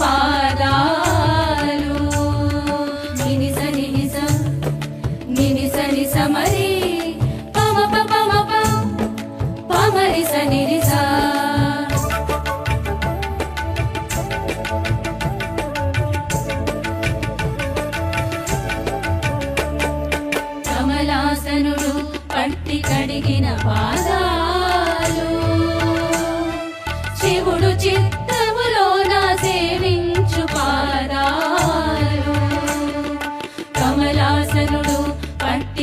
పాదాలు. నిని సని నిజ నిని సని సమరి పమ పమ పమ పమరి సని నిజా కమలాసనుడు పట్టి కడిగిన పాదాలు. శివుడు చిత్త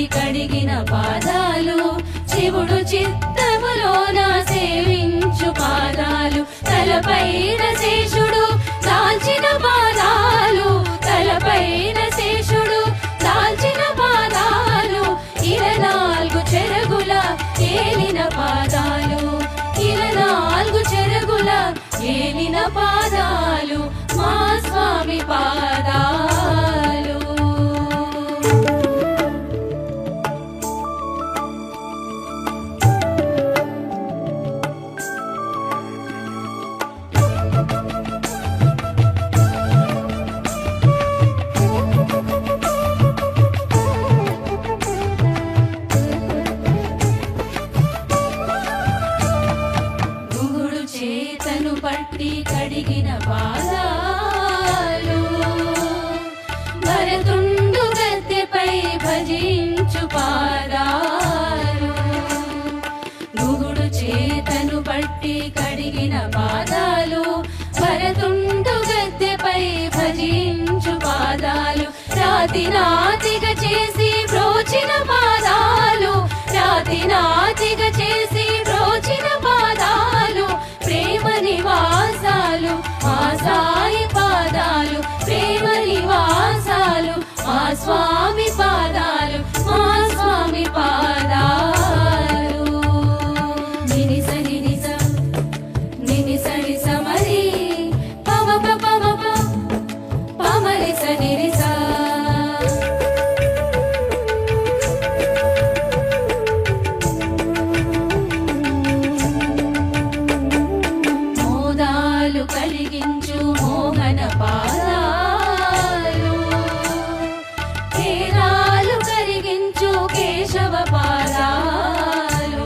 పట్టి కడిగిన పాదాలు శివుడు చిత్తములోన సేవించు పాదాలు. తలపైన శేషుడు దాల్చిన పాదాలు తలపైన శేషుడు దాల్చిన పాదాలు. ఇరనాలుగు చెరుగుల ఏలిన పాదాలు ఇరనాలుగు చెరుగుల ఏలిన పాదాలు. ఆశను పట్టి కడిగిన పాదాలు భరతుండు గద్దెపై భజించు పాదాలు. గుగుడు చేతను పట్టి కడిగిన పాదాలు భరతుండు గద్దెపై భజించు పాదాలు. రాతి నాతిగా చేసి బ్రోచిన పాదాలు రాతి నాతిగా చేసి మోదాలు కలిగించు మోహన పాదాలు. కేరాలు కరిగించు కేశవ పాదాలు.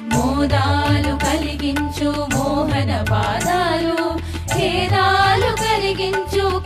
మోదాలు కలిగించు మోహన పాదాలు. కేరాలు కరిగించు